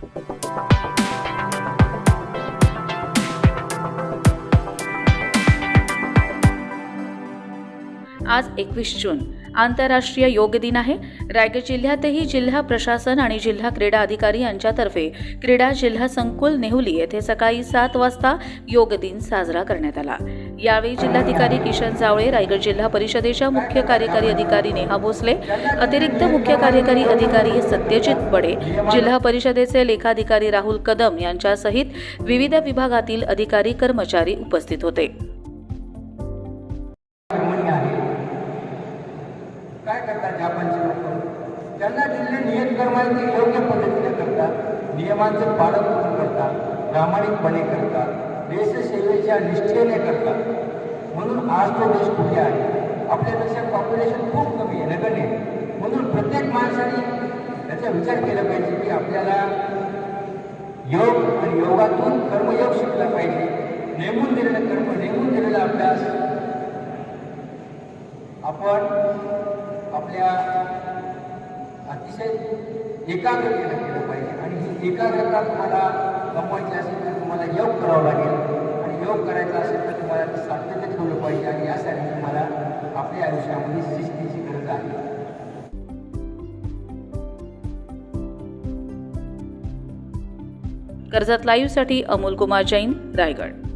आज एकवीस जून. आंतरराष्ट्रीय योग दिन आहे. रायगड जिल्ह्यातही जिल्हा प्रशासन आणि जिल्हा क्रीडा अधिकारी यांच्यातर्फे क्रीडा जिल्हा संकुल नेहुली येथे सकाळी सात वाजता योग दिन साजरा करण्यात आला. यावेळी जिल्हाधिकारी किशन जावळे रायगड जिल्हा परिषदेच्या मुख्य कार्यकारी अधिकारी नेहा भोसले अतिरिक्त मुख्य कार्यकारी अधिकारी सत्यजित बडे जिल्हा परिषदेचे लेखाधिकारी राहुल कदम यांच्यासहित विविध विभागातील अधिकारी कर्मचारी उपस्थित होते. काय करतात जापानचे लोक? त्यांना दिलेले नियत कर्म योग्य पद्धतीने करतात नियमांचं पालन करून करतात प्रामाणिकपणे करतात देशसेवेच्या निष्ठेने करतात. आज तो देश कुठे आहे आपल्या पॉप्युलेशन खूप कमी आहे नगण्य आहे. म्हणून प्रत्येक माणसाने त्याचा विचार केला पाहिजे की आपल्याला योग आणि योगातून कर्मयोग शिकला पाहिजे. नेमून दिलेलं कर्म नेमून दिलेला अभ्यास. आपण आपल्या अतिशय एकाग्रतेनं केलं पाहिजे. आणि ही एकाग्रता तुम्हाला गमवायची असेल तर तुम्हाला योग करावा लागेल. आणि योग करायचा असेल तर तुम्हाला ते सातत्य ठेवलं पाहिजे आणि यासाठी तुम्हाला आपल्या आयुष्यामध्ये शिस्तीची गरज आहे. कर्जत लाईव्हसाठी अमोल कुमार जैन रायगड.